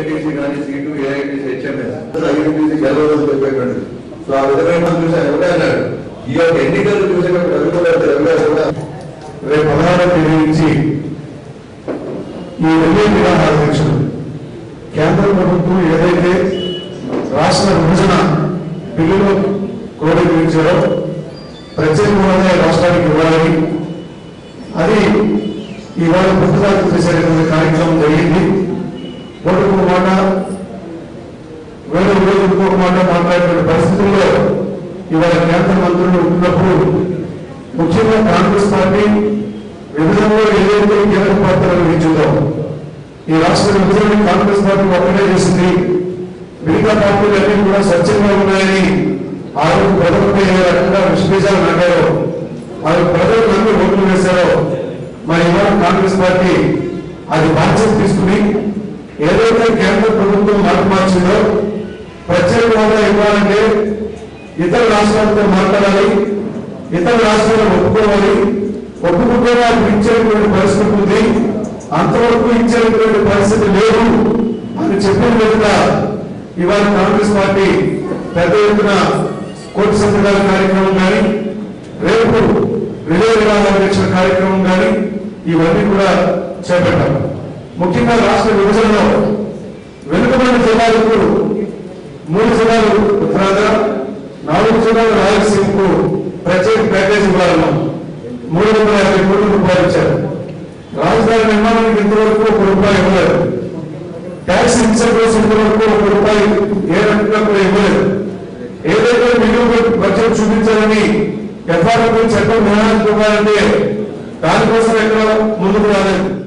AITC కానీ seat AITC HMS IITC గెలవదని చెప్పేటండి సో ఆ విధమైన మనం చూసాం ఎవరే అన్నాడు. ఈ యొక్క ఎన్నికలు చూసేటప్పుడు రవి కూడా ఎవరు కూడా రేపు పదహారవ తేదీ నుంచి ఈ రిలే నిరాహార దీక్షలు కేంద్ర ప్రభుత్వం ఏదైతే రాష్ట్ర విభజన బిల్లులో క్రోడీకరించారో ప్రత్యేక హోదా రాష్ట్రానికి ఇవ్వాలని అది ఇవాళ గుర్తుదాఖలు చేసేటువంటి కార్యక్రమం జరిగింది. మాట వేరే రోజు ఇంకొక మాట మాట్లాడేటువంటి పరిస్థితుల్లో ఇవాళ కేంద్ర మంత్రులు ఉన్నప్పుడు ముఖ్యంగా కాంగ్రెస్ పార్టీ విభజనలో ఏదైతే కీలక పాత్ర వహించిందో ఈ రాష్ట్ర విభజనని కాంగ్రెస్ పార్టీ ఒక్కటే చేసింది. మిగతా పార్టీలన్నీ కూడా స్వచ్ఛంగా ఉన్నాయని ఆ రోజు ప్రజలపై ఏ రకంగా విశ్లేషాలు నాటారో ఆ ప్రజలు నమ్మి ఓట్లు వేశారో మరి ఇవాళ కాంగ్రెస్ పార్టీ అది బాధ్యత తీసుకుని ఏదైతే కేంద్ర ప్రభుత్వం మాట మార్చిందో ప్రత్యేక హోదా ఇవ్వాలంటే ఇతర రాష్ట్రాలతో మాట్లాడాలి ఇతర రాష్ట్రాలు ఒప్పుకోవాలి. ఒప్పుకుంటే వారికి ఇచ్చేటువంటి పరిస్థితి ఉంది. అంతవరకు ఇచ్చేటువంటి పరిస్థితి లేదు అని చెప్పిన విధంగా ఇవాళ కాంగ్రెస్ పార్టీ పెద్ద ఎత్తున కోటి సంతకాల కార్యక్రమం కానీ రేపు రిలే విరాళాల కార్యక్రమం కానీ ఇవన్నీ కూడా చేపట్టాం ముఖ్యంగా రాష్ట్ర విభజనలో వెనుకబడిన జిల్లాలకు మూడు జిల్లాలు ఉత్తరాంధ్ర నాలుగు జిల్లాలు రాయలసీమకు ప్రత్యేక ప్యాకేజ్ ఇవ్వాలన్నాం. మూడు వందల యాభై కోట్ల రూపాయలు ఇచ్చారు. రాజధాని నిర్మాణానికి ఇంతవరకు ఒక రూపాయి ఇవ్వలేదు. ట్యాక్స్ ఇన్సెంటివ్స్ ఇంతవరకు ఒక రూపాయి ఏ రకంగా కూడా ఇవ్వలేదు. ఏదైతే మిగులు బడ్జెట్ చూపించాలని ఎఫ్ఆర్ఓ చట్టం నిర్ణయానికి ఇవ్వాలంటే దానికోసం ఎక్కడ ముందుకు రాలేదు.